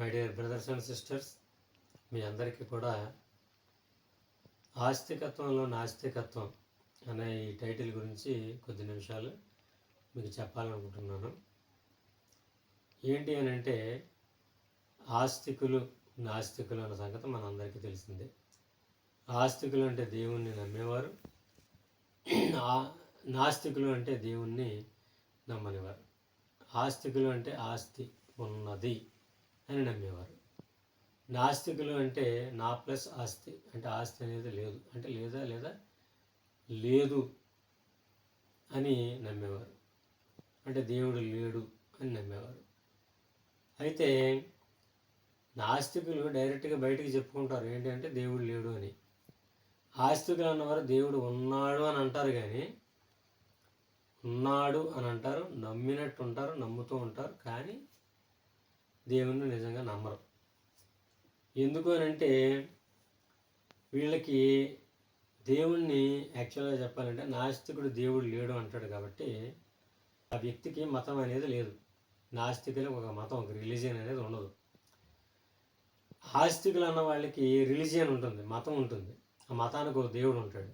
My dear brothers and sisters మీ అందరికీ కూడా ఆస్తికత్వంలో నాస్తికత్వం అనే ఈ టైటిల్ గురించి కొద్ది నిమిషాలు మీకు చెప్పాలనుకుంటున్నాను. ఏంటి అని అంటే ఆస్తికులు నాస్తికులు అన్న సంగతి మనందరికీ తెలిసిందే. ఆస్తికులు అంటే దేవుణ్ణి నమ్మేవారు నాస్తికులు అంటే దేవుణ్ణి నమ్మనివారు ఆస్తికులు అంటే ఆస్తి ఉన్నది. అని నమ్మేవారు. నాస్తికులు అంటే నా ప్లస్ ఆస్తి అంటే ఆస్తి అనేది లేదు అంటే లేదా లేదా లేదు అని నమ్మేవారు. అంటే దేవుడు లేడు అని నమ్మేవారు. అయితే నాస్తికులు డైరెక్ట్గా బయటికి చెప్పుకుంటారు ఏంటంటే దేవుడు లేడు అని. ఆస్తికులు అన్నవారు దేవుడు ఉన్నాడు అని అంటారు కానీ ఉన్నాడు అని అంటారు నమ్మినట్టు ఉంటారు నమ్ముతూ ఉంటారు కానీ దేవుణ్ణి నిజంగా నమ్మరు. ఎందుకు అని అంటే వీళ్ళకి దేవుణ్ణి యాక్చువల్గా చెప్పాలంటే నాస్తికుడు దేవుడు లేడు అంటాడు కాబట్టి ఆ వ్యక్తికి మతం అనేది లేదు. నాస్తికులకు ఒక మతం ఒక రిలీజియన్ అనేది ఉండదు. ఆస్తికులు అన్న వాళ్ళకి రిలీజియన్ ఉంటుంది మతం ఉంటుంది. ఆ మతానికి ఒక దేవుడు ఉంటాడు.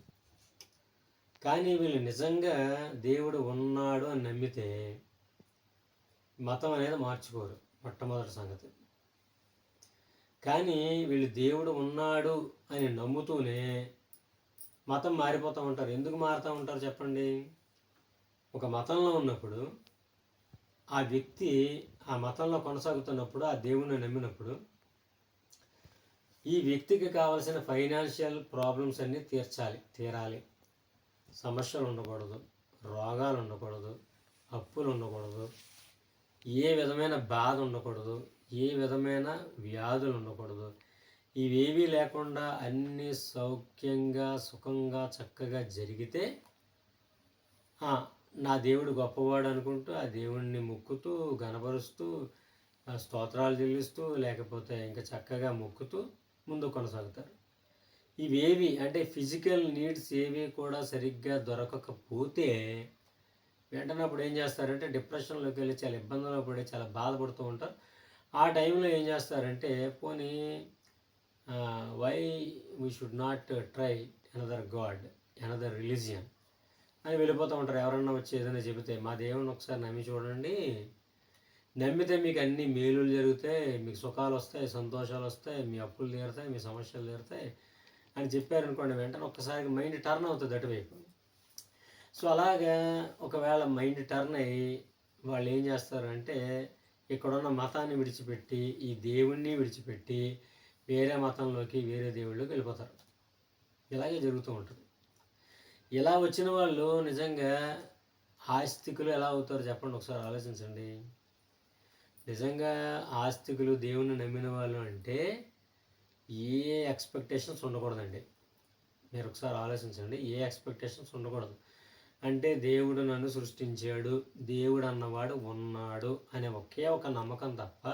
కానీ వీళ్ళు నిజంగా దేవుడు ఉన్నాడు అని నమ్మితే మతం అనేది మార్చుకోరు. మొట్టమొదటి సంగతి. కానీ వీళ్ళు దేవుడు ఉన్నాడు అని నమ్ముతూనే మతం మారిపోతూ ఉంటారు. ఎందుకు మారుతూ ఉంటారు చెప్పండి? ఒక మతంలో ఉన్నప్పుడు ఆ వ్యక్తి ఆ మతంలో కొనసాగుతున్నప్పుడు ఆ దేవుణ్ణి నమ్మినప్పుడు ఈ వ్యక్తికి కావాల్సిన ఫైనాన్షియల్ ప్రాబ్లమ్స్ అన్నీ తీర్చాలి తీరాలి. సమస్యలు ఉండకూడదు రోగాలు ఉండకూడదు అప్పులు ఉండకూడదు. ఏ విధమైన బాధ ఉండకూడదు ఏ విధమైన వ్యాధులు ఉండకూడదు. ఇవేవీ లేకుండా అన్నీ సౌఖ్యంగా సుఖంగా చక్కగా జరిగితే నా దేవుడు గొప్పవాడు అనుకుంటూ ఆ దేవుణ్ణి మొక్కుతూ గనపరుస్తూ ఆ, స్తోత్రాలు చెల్లిస్తూ లేకపోతే ఇంకా చక్కగా మొక్కుతూ ముందు కొనసాగుతారు. ఇవేవి అంటే ఫిజికల్ నీడ్స్ ఏవి కూడా సరిగ్గా దొరకకపోతే వెంటనే అప్పుడు ఏం చేస్తారంటే డిప్రెషన్లోకి వెళ్ళి చాలా ఇబ్బందుల్లో పడి చాలా బాధపడుతూ ఉంటారు. ఆ టైంలో ఏం చేస్తారంటే పోనీ why we should not try another god another religion అని వెళ్ళిపోతూ ఉంటారు. ఎవరన్నా వచ్చి ఏదైనా చెబితే మా దేవుని ఒకసారి నమ్మి చూడండి. నమ్మితే మీకు అన్ని మేలులు జరుగుతాయి మీకు సుఖాలు వస్తాయి సంతోషాలు వస్తాయి మీ అప్పులు తీరుతాయి మీ సమస్యలు తీరుతాయి అని చెప్పారనుకోండి వెంటనే ఒక్కసారి మైండ్ టర్న్ అవుతుంది అటువైపు. సో అలాగా ఒకవేళ మైండ్ టర్న్ అయ్యి వాళ్ళు ఏం చేస్తారంటే ఇక్కడున్న మతాన్ని విడిచిపెట్టి ఈ దేవుణ్ణి విడిచిపెట్టి వేరే మతంలోకి వేరే దేవుళ్ళకి వెళ్ళిపోతారు. ఇలాగే జరుగుతూ ఉంటుంది. ఇలా వచ్చిన వాళ్ళు నిజంగా ఆస్తికులు ఎలా అవుతారు చెప్పండి ఒకసారి ఆలోచించండి. నిజంగా ఆస్తికులు దేవుణ్ణి నమ్మిన వాళ్ళు అంటే ఏ ఎక్స్పెక్టేషన్స్ ఉండకూడదండి. మీరు ఒకసారి ఆలోచించండి. ఏ ఎక్స్పెక్టేషన్స్ ఉండకూడదు. అంటే దేవుడు నన్ను సృష్టించాడు దేవుడు అన్నవాడు ఉన్నాడు అనే ఒకే ఒక నమ్మకం తప్ప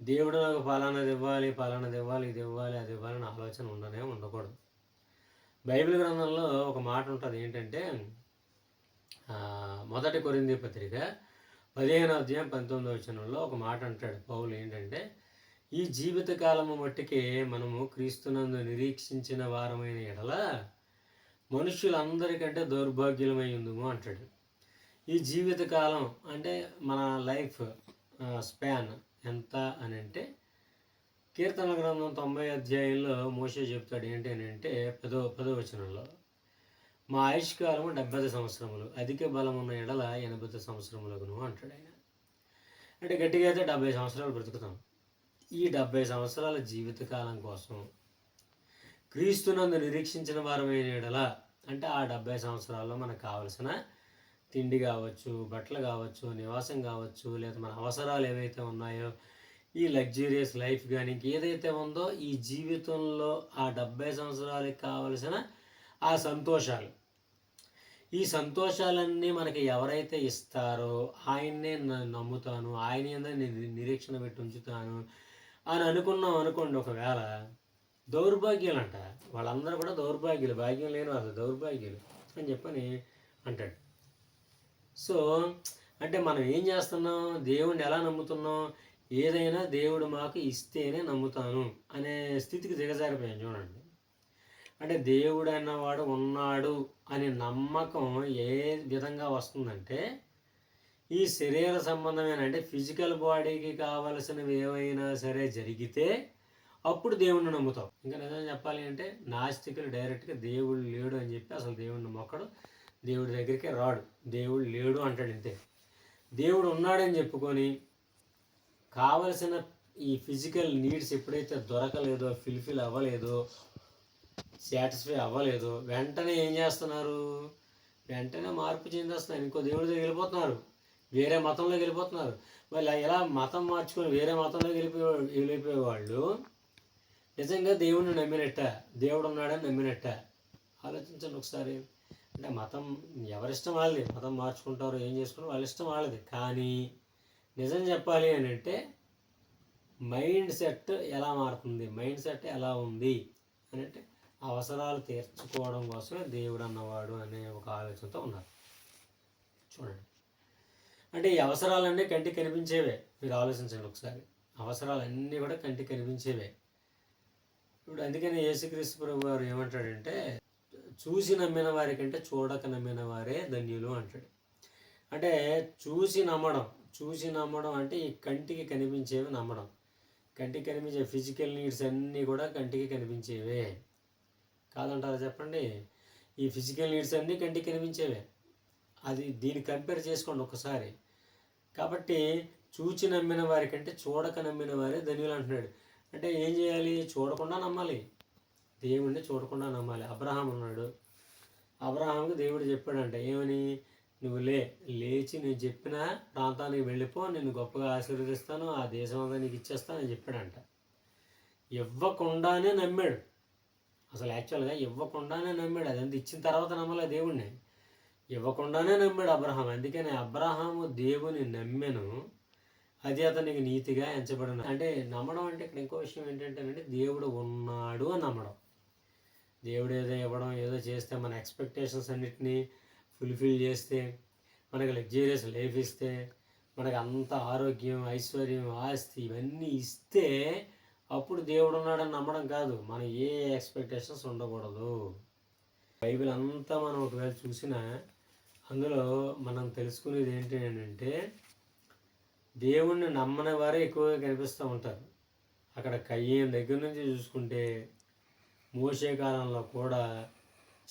దేవుడు నాకు ఫలానాది ఇవ్వాలి ఫలానాది ఇవ్వాలి ఇది ఇవ్వాలి అది ఇవ్వాలి అనే ఆలోచన ఉండనే ఉండకూడదు. బైబిల్ గ్రంథంలో ఒక మాట ఉంటుంది ఏంటంటే మొదటి కొరింది పత్రిక పదిహేను అధ్యాయం పంతొమ్మిది వచనంలో ఒక మాట అంటాడు పౌలు ఏంటంటే ఈ జీవిత కాలము మట్టికే మనము క్రీస్తునందు నిరీక్షించిన వారమైన ఎడల మనుషులందరికంటే దౌర్భాగ్యమై ఉందము అంటాడు. ఈ జీవిత కాలం అంటే మన లైఫ్ స్పాన్ ఎంత అని అంటే కీర్తన గ్రంథం తొంభై అధ్యాయంలో మోసే చెప్తాడు ఏంటి అని అంటే పదో పదో వచనంలో మా ఆయుష్కాలము డెబ్బై సంవత్సరములు అధిక బలం ఉన్న ఎడల ఎనభై సంవత్సరములకును అంటాడు ఆయన. అంటే గట్టిగా అయితే డెబ్బై సంవత్సరాలు బ్రతుకుతాం. ఈ డెబ్బై సంవత్సరాల జీవితకాలం కోసం క్రీస్తునందు నిరీక్షించిన వారమైన ఎడల అంటే ఆ డెబ్బై సంవత్సరాల్లో మనకు కావలసిన తిండి కావచ్చు బట్టలు కావచ్చు నివాసం కావచ్చు లేదా మన అవసరాలు ఏవైతే ఉన్నాయో ఈ లగ్జూరియస్ లైఫ్ కానీ ఏదైతే ఉందో ఈ జీవితంలో ఆ డెబ్బై సంవత్సరాలకి కావలసిన ఆ సంతోషాలు. ఈ సంతోషాలన్నీ మనకి ఎవరైతే ఇస్తారో ఆయన్నే నమ్ముతాను ఆయన నిరీక్షణ పెట్టి ఉంచుతాను అని అనుకున్నాం అనుకోండి ఒకవేళ దౌర్భాగ్యాలు అంట వాళ్ళందరూ కూడా దౌర్భాగ్యులు భాగ్యం లేని వాళ్ళు దౌర్భాగ్యులు అని చెప్పని అంటాడు. సో అంటే మనం ఏం చేస్తున్నాం? దేవుణ్ణి ఎలా నమ్ముతున్నాం? ఏదైనా దేవుడు మాకు ఇస్తేనే నమ్ముతాను అనే స్థితికి దిగజారిపోయాను చూడండి. అంటే దేవుడు అన్నవాడు ఉన్నాడు అనే నమ్మకం ఏ విధంగా వస్తుందంటే ఈ శరీర సంబంధమైన అంటే ఫిజికల్ బాడీకి కావలసినవి ఏవైనా సరే జరిగితే అప్పుడు దేవుణ్ణి నమ్ముతావు. ఇంకా నిజం చెప్పాలి అంటే నాస్తికులు డైరెక్ట్గా దేవుడు లేడు అని చెప్పి అసలు దేవుడిని మొక్కడు దేవుడి దగ్గరికే రాడు. దేవుడు లేడు అంటాడు ఇంతే దేవుడు ఉన్నాడని చెప్పుకొని కావలసిన ఈ ఫిజికల్ నీడ్స్ ఎప్పుడైతే దొరకలేదో ఫిల్ఫిల్ అవ్వలేదో సాటిస్ఫై అవ్వలేదో వెంటనే ఏం చేస్తున్నారు? వెంటనే మార్పు చెందేస్తున్నారు. ఇంకో దేవుడి దగ్గర వెళ్ళిపోతున్నారు. వేరే మతంలోకి వెళ్ళిపోతున్నారు. వాళ్ళు ఎలా మతం మార్చుకొని వేరే మతంలోకి వెళ్ళిపోయే వెళ్ళిపోయే వాళ్ళు నిజంగా దేవుడిని నమ్మినట్ట దేవుడు ఉన్నాడని నమ్మినట్ట? ఆలోచించండి ఒకసారి. అంటే మతం ఎవరిష్టం వాళ్ళది? మతం మార్చుకుంటారు ఏం చేసుకుంటారు వాళ్ళ ఇష్టం వాళ్ళది. కానీ నిజం చెప్పాలి అని అంటే మైండ్ సెట్ ఎలా మారుతుంది? మైండ్ సెట్ ఎలా ఉంది? అని అంటే అవసరాలు తీర్చుకోవడం కోసమే దేవుడు అన్నవాడు అనే ఒక ఆలోచనతో ఉన్నారు. చూడండి. అంటే ఈ అవసరాలన్నీ కంటికి కనిపించేవే. మీరు ఆలోచించండి ఒకసారి. అవసరాలన్నీ కూడా కంటికి కనిపించేవే. ఇప్పుడు అందుకని యేసుక్రీస్తు ప్రభు గారు ఏమంటాడంటే చూసి నమ్మిన వారి కంటే చూడక నమ్మిన వారే ధన్యులు అంటాడు. అంటే చూసి నమ్మడం చూసి నమ్మడం అంటే ఈ కంటికి కనిపించేవి నమ్మడం. కంటికి కనిపించే ఫిజికల్ నీడ్స్ అన్నీ కూడా కంటికి కనిపించేవే. కాదంటారా చెప్పండి? ఈ ఫిజికల్ నీడ్స్ అన్నీ కంటికి కనిపించేవే. అది దీన్ని కంపేర్ చేసుకోండి ఒకసారి. కాబట్టి చూచి నమ్మిన వారి కంటే చూడక నమ్మిన వారే ధన్యులు అంటున్నాడు. అంటే ఏం చేయాలి? చూడకుండా నమ్మాలి. దేవుడిని చూడకుండా నమ్మాలి. అబ్రహాం ఉన్నాడు. అబ్రహాంకి దేవుడు చెప్పాడంట ఏమని? నువ్వు లే లేచి నేను చెప్పిన ప్రాంతానికి వెళ్ళిపో నేను గొప్పగా ఆశీర్వదిస్తాను ఆ దేశం అంతా నీకు ఇచ్చేస్తాను అని చెప్పాడంట. ఇవ్వకుండానే నమ్మాడు. అసలు యాక్చువల్గా ఇవ్వకుండానే నమ్మాడు. అదంతా ఇచ్చిన తర్వాత నమ్మలే దేవుడిని ఇవ్వకుండానే నమ్మాడు అబ్రహాం. అందుకని అబ్రహాము దేవుని నమ్మెను. అది అతనికి నీతిగా ఎంచబడిన. అంటే నమ్మడం అంటే ఇక్కడ ఇంకో విషయం ఏంటంటే దేవుడు ఉన్నాడు అని నమ్మడం. దేవుడు ఏదో ఇవ్వడం ఏదో చేస్తే మన ఎక్స్పెక్టేషన్స్ అన్నిటినీ ఫుల్ఫిల్ చేస్తే మనకి లగ్జరియస్ లైఫ్ ఇస్తే మనకి అంత ఆరోగ్యం ఐశ్వర్యం ఆస్తి ఇవన్నీ ఇస్తే అప్పుడు దేవుడు ఉన్నాడని నమ్మడం కాదు. మనం ఏ ఎక్స్పెక్టేషన్స్ ఉండకూడదు. బైబిల్ అంతా మనం ఒకవేళ చూసినా అందులో మనం తెలుసుకునేది ఏంటి అంటే దేవుణ్ణి నమ్మని వారే ఎక్కువగా కనిపిస్తూ ఉంటారు. అక్కడ కయ్యం దగ్గర నుంచి చూసుకుంటే మోసే కాలంలో కూడా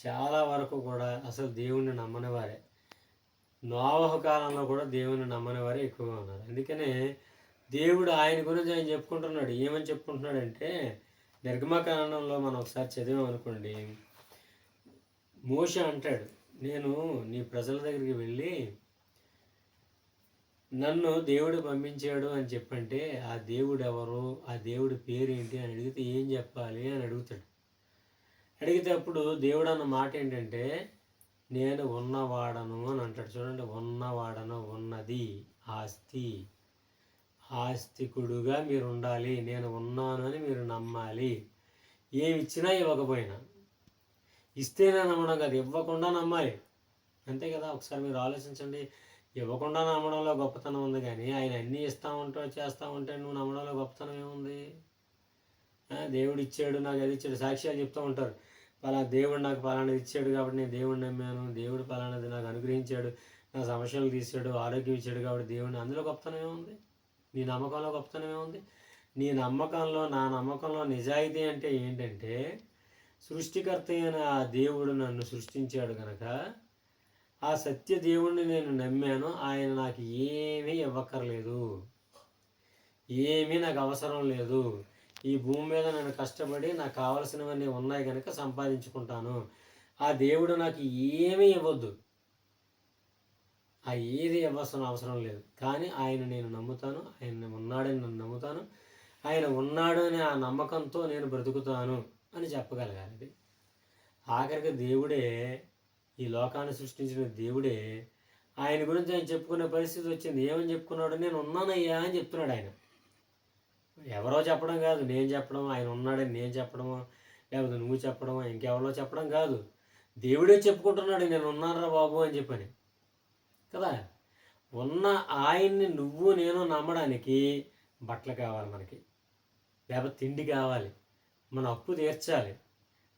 చాలా వరకు కూడా అసలు దేవుణ్ణి నమ్మని వారే. నోవహ కాలంలో కూడా దేవుణ్ణి నమ్మని వారే ఎక్కువగా ఉన్నారు. అందుకనే దేవుడు ఆయన గురించి ఆయన చెప్పుకుంటున్నాడు. ఏమని చెప్పుకుంటున్నాడంటే నిర్గమకాండంలో మనం ఒకసారి చదివాం అనుకోండి. మోష అంటాడు నేను నీ ప్రజల దగ్గరికి వెళ్ళి నన్ను దేవుడు పంపించాడు అని చెప్పంటే ఆ దేవుడు ఎవరు ఆ దేవుడి పేరు ఏంటి అని అడిగితే ఏం చెప్పాలి అని అడుగుతాడు. అడిగితే అప్పుడు దేవుడు అన్న మాట ఏంటంటే నేను ఉన్నవాడను అని అంటాడు. చూడండి ఉన్నవాడను ఉన్నది ఆస్తి. ఆస్తికుడుగా మీరు ఉండాలి నేను ఉన్నాను అని మీరు నమ్మాలి. ఏమి ఇచ్చినా ఇవ్వకపోయినా. ఇస్తేనే నమ్మడం కాదు ఇవ్వకుండా నమ్మాలి. అంతే కదా ఒకసారి మీరు ఆలోచించండి. ఇవ్వకుండా నమ్మడంలో గొప్పతనం ఉంది కానీ ఆయన అన్నీ ఇస్తా ఉంటా చేస్తూ ఉంటే నువ్వు నమ్మడంలో గొప్పతనం ఏముంది? దేవుడు ఇచ్చాడు నాకు అది ఇచ్చాడు సాక్ష్యాలు చెప్తూ ఉంటారు. పలా దేవుడు నాకు పలానాది ఇచ్చాడు కాబట్టి నేను దేవుడిని నమ్మాను దేవుడు పలానాది నాకు అనుగ్రహించాడు నా సమస్యలు తీసాడు ఆరోగ్యం ఇచ్చాడు కాబట్టి దేవుడిని అందులో గొప్పతనం ఏముంది? నీ నమ్మకంలో గొప్పతనం ఏముంది? నీ నమ్మకంలో నా నమ్మకంలో నిజాయితీ అంటే ఏంటంటే సృష్టికర్త అయిన ఆ దేవుడు నన్ను సృష్టించాడు కనుక ఆ సత్య దేవుణ్ణి నేను నమ్మాను ఆయన నాకు ఏమీ ఇవ్వక్కర్లేదు. ఏమీ నాకు అవసరం లేదు. ఈ భూమి మీద నేను కష్టపడి నాకు కావలసినవన్నీ ఉన్నాయి కనుక సంపాదించుకుంటాను. ఆ దేవుడు నాకు ఏమీ ఇవ్వద్దు. ఆ ఏది ఇవ్వాల్సిన అవసరం లేదు. కానీ ఆయన నేను నమ్ముతాను. ఆయన ఉన్నాడని నన్ను నమ్ముతాను. ఆయన ఉన్నాడు అనే ఆ నమ్మకంతో నేను బ్రతుకుతాను అని చెప్పగలగాలి ఆఖరికి దేవుడే ఈ లోకాన్ని సృష్టించిన దేవుడే ఆయన గురించి ఆయన చెప్పుకునే పరిస్థితి వచ్చింది. ఏమని చెప్పుకున్నాడు? నేను ఉన్నానయ్యా అని చెప్తున్నాడు ఆయన. ఎవరో చెప్పడం కాదు. నేను చెప్పడం ఆయన ఉన్నాడని నేను చెప్పడమో లేకపోతే నువ్వు చెప్పడమో ఇంకెవరో చెప్పడం కాదు. దేవుడే చెప్పుకుంటున్నాడు నేను ఉన్నానరా బాబు అని చెప్పని. కదా? ఉన్న ఆయన్ని నువ్వు నేను నమ్మడానికి బట్టలు కావాలి మనకి. లేకపోతే తిండి కావాలి. మన అప్పు తీర్చాలి.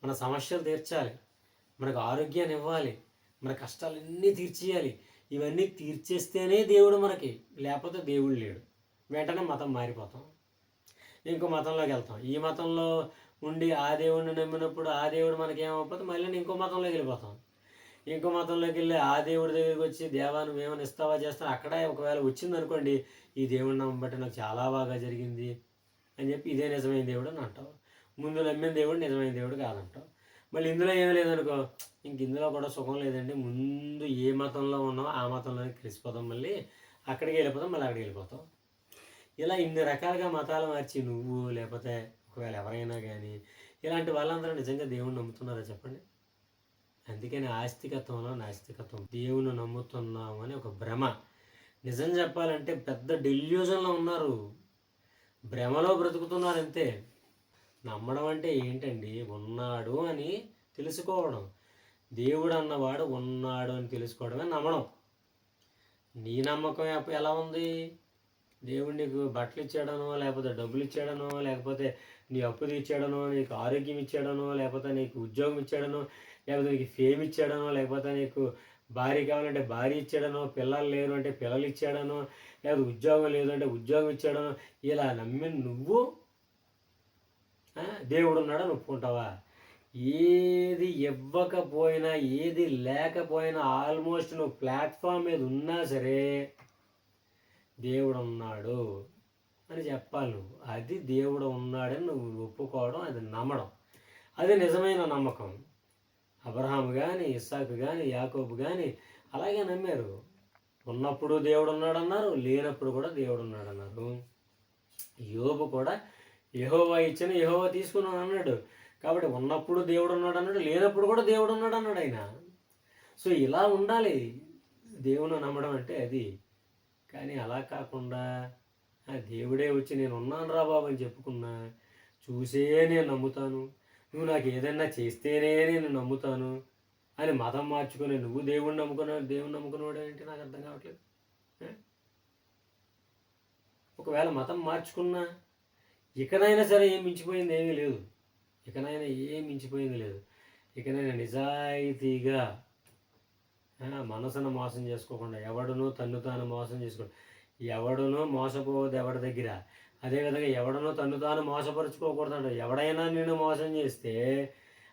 మన సమస్యలు తీర్చాలి. మనకు ఆరోగ్యాన్ని ఇవ్వాలి మన కష్టాలన్నీ తీర్చేయాలి. ఇవన్నీ తీర్చేస్తేనే దేవుడు మనకి లేకపోతే దేవుడు లేడు. వెంటనే మతం మారిపోతాం. ఇంకో మతంలోకి వెళ్తాం. ఈ మతంలో ఉండి ఆ దేవుడిని నమ్మినప్పుడు ఆ దేవుడు మనకి ఏమవుతుంది మళ్ళీ ఇంకో మతంలోకి వెళ్ళిపోతాం. ఇంకో మతంలోకి వెళ్ళి ఆ దేవుడి దగ్గరికి వచ్చి దేవా నువ్వేమైనా ఇస్తావా చేస్తాను అక్కడే ఒకవేళ వచ్చిందనుకోండి ఈ దేవుడిని నమ్మబట్టి నాకు చాలా బాగా జరిగింది అని చెప్పి ఇదే నిజమైన దేవుడు అని అంటావు ముందు నమ్మిన దేవుడు నిజమైన దేవుడు కాదంటావు మళ్ళీ ఇందులో ఏమీ లేదనుకో. ఇంక ఇందులో కూడా సుఖం లేదండి. ముందు ఏ మతంలో ఉన్నామో ఆ మతంలోనే కలిసిపోతాం మళ్ళీ. అక్కడికి వెళ్ళిపోతాం మళ్ళీ అక్కడికి వెళ్ళిపోతాం. ఇలా ఇన్ని రకాలుగా మతాలు మార్చి నువ్వు లేకపోతే ఒకవేళ ఎవరైనా కానీ ఇలాంటి వాళ్ళందరూ నిజంగా దేవుణ్ణి నమ్ముతున్నారా చెప్పండి? అందుకని ఆస్తికత్వంలో నాస్తికత్వం దేవుని నమ్ముతున్నాము అని ఒక భ్రమ. నిజం చెప్పాలంటే పెద్ద డెల్యూజన్లో ఉన్నారు. భ్రమలో బ్రతుకుతున్నారు అంతే. నమ్మడం అంటే ఏంటండి? ఉన్నాడు అని తెలుసుకోవడం. దేవుడు అన్నవాడు ఉన్నాడు అని తెలుసుకోవడమే నమ్మడం. నీ నమ్మకం ఎలా ఉంది? దేవుడు నీకు బట్టలు ఇచ్చాడనో లేకపోతే డబ్బులు ఇచ్చాడనో లేకపోతే నీ అప్పు తీర్చాడనో నీకు ఆరోగ్యం ఇచ్చాడనో లేకపోతే నీకు ఉద్యోగం ఇచ్చాడనో లేకపోతే నీకు ఫేమ్ ఇచ్చాడనో లేకపోతే నీకు భార్య కావాలంటే భార్య ఇచ్చాడనో పిల్లలు లేరు అంటే పిల్లలు ఇచ్చాడనో లేకపోతే ఉద్యోగం లేదు అంటే ఉద్యోగం ఇచ్చాడనో ఇలా నమ్మి నువ్వు దేవుడు ఉన్నాడని ఒప్పుకుంటావా? ఏది ఇవ్వకపోయినా ఏది లేకపోయినా ఆల్మోస్ట్ నువ్వు ప్లాట్ఫామ్ మీద ఉన్నా సరే దేవుడు ఉన్నాడు అని చెప్పాలి నువ్వు. అది దేవుడు ఉన్నాడని నువ్వు ఒప్పుకోవడం అది నమ్మడం. అది నిజమైన నమ్మకం. అబ్రహాం కానీ ఇస్సాకు కానీ యాకోబు కానీ అలాగే నమ్మారు. ఉన్నప్పుడు దేవుడు ఉన్నాడన్నారు లేనప్పుడు కూడా దేవుడు ఉన్నాడన్నారు యోబు కూడా యహోవా ఇచ్చిన యహోవా తీసుకున్నాను అన్నాడు. కాబట్టి ఉన్నప్పుడు దేవుడు ఉన్నాడు అన్నాడు లేనప్పుడు కూడా దేవుడు ఉన్నాడు అన్నాడు ఆయన. సో ఇలా ఉండాలి. దేవుని నమ్మడం అంటే అది. కానీ అలా కాకుండా ఆ దేవుడే వచ్చి నేను ఉన్నాను రా బాబు అని చెప్పుకున్నా చూసే నేను నమ్ముతాను. నువ్వు నాకు ఏదైనా చేస్తేనే నేను నమ్ముతాను అని మతం మార్చుకుని నువ్వు దేవుడిని నమ్ముకున్నావు దేవుని నమ్ముకున్నాడు ఏంటి నాకు అర్థం కావట్లేదు. ఒకవేళ మతం మార్చుకున్నా ఇకనైనా సరే ఏం మించిపోయింది ఏమీ లేదు. ఇకనైనా ఏం మించిపోయింది లేదు. ఇకనైనా నిజాయితీగా మనసును మోసం చేసుకోకుండా ఎవడనో తన్ను తాను మోసం చేసుకోండి ఎవడనో మోసపోవద్దు ఎవడి దగ్గర. అదేవిధంగా ఎవడనో తన్ను తాను మోసపరుచుకోకూడదు ఎవడైనా నేను మోసం చేస్తే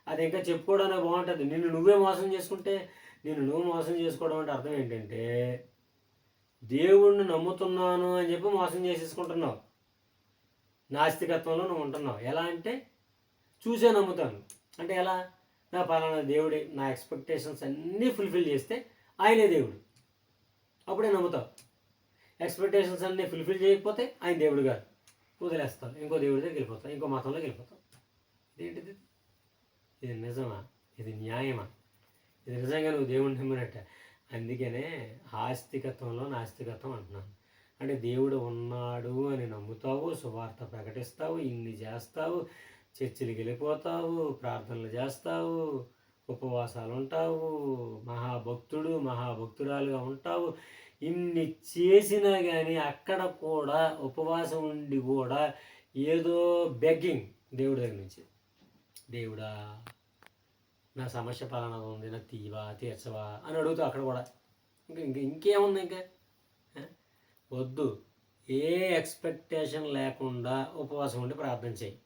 అది ఇంకా చెప్పుకోవడానికి బాగుంటుంది. నిన్ను నువ్వే మోసం చేసుకుంటే నేను నువ్వు మోసం చేసుకోవడం అంటే అర్థం ఏంటంటే దేవుణ్ణి నమ్ముతున్నాను అని చెప్పి మోసం చేసేసుకుంటున్నావు. నాస్తికత్వంలో నువ్వు ఉంటున్నావు. ఎలా అంటే చూసే నమ్ముతాను. అంటే ఎలా? నా పలానా దేవుడి నా ఎక్స్పెక్టేషన్స్ అన్నీ ఫుల్ఫిల్ చేస్తే ఆయనే దేవుడు. అప్పుడే నమ్ముతావు. ఎక్స్పెక్టేషన్స్ అన్నీ ఫుల్ఫిల్ చేయకపోతే ఆయన దేవుడు కాదు. వదిలేస్తావు. ఇంకో దేవుడి దగ్గరికి వెళ్ళిపోతావు. ఇంకో మతంలోకి వెళ్ళిపోతావు. ఇదేంటిది? ఇది నిజమా? ఇది న్యాయమా? ఇది నిజంగా నువ్వు దేవుడిని నమ్మినట్ట? అందుకనే ఆస్తికత్వంలో నాస్తికత్వం అంటున్నాను. అంటే దేవుడు ఉన్నాడు అని నమ్ముతావు సువార్త ప్రకటిస్తావు ఇన్ని చేస్తావు చర్చిలకు వెళ్ళిపోతావు ప్రార్థనలు చేస్తావు ఉపవాసాలు ఉంటావు మహాభక్తుడు మహాభక్తురాలుగా ఉంటావు. ఇన్ని చేసినా కానీ అక్కడ కూడా ఉపవాసం ఉండి కూడా ఏదో బెగ్గింగ్ దేవుడి దగ్గర నుంచి. దేవుడా నా సమస్య పలానా ఉంది నా తీవా తీర్చవా అని అడుగుతావు అక్కడ కూడా. ఇంకా ఇంక ఇంకేముంది ఇంకా? వద్దు. ఏ ఎక్స్పెక్టేషన్ లేకుండా ఉపవాసం ఉండి ప్రార్థన చేయి.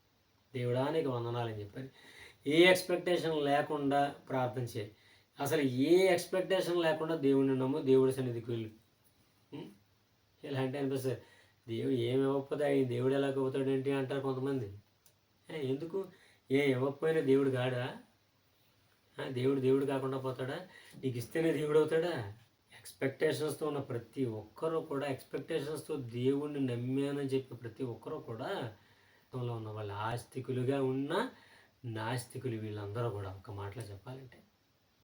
దేవుడా నీకు వందనాలని చెప్పారు. ఏ ఎక్స్పెక్టేషన్ లేకుండా ప్రార్థన చేయి. అసలు ఏ ఎక్స్పెక్టేషన్ లేకుండా దేవుడిని నమ్ము దేవుడి సన్నిధికి వెళ్ళు. ఇలా అంటే అనిపిస్తుంది? దేవుడు ఏమి ఇవ్వకపోతే దేవుడు ఎలా అవుతాడు ఏంటి అంటారు కొంతమంది. ఎందుకు? ఏ ఇవ్వకపోయినా దేవుడు కాడా దేవుడు దేవుడు కాకుండా పోతాడా? నీకు ఇస్తేనే దేవుడు అవుతాడా? ఎక్స్పెక్టేషన్స్తో ఉన్న ప్రతి ఒక్కరూ కూడా ఎక్స్పెక్టేషన్స్తో దేవుణ్ణి నమ్మానని చెప్పి ప్రతి ఒక్కరూ కూడా లో ఉన్న వాళ్ళు ఆస్తికులుగా ఉన్న నాస్తికులు వీళ్ళందరూ కూడా ఒక మాటలో చెప్పాలంటే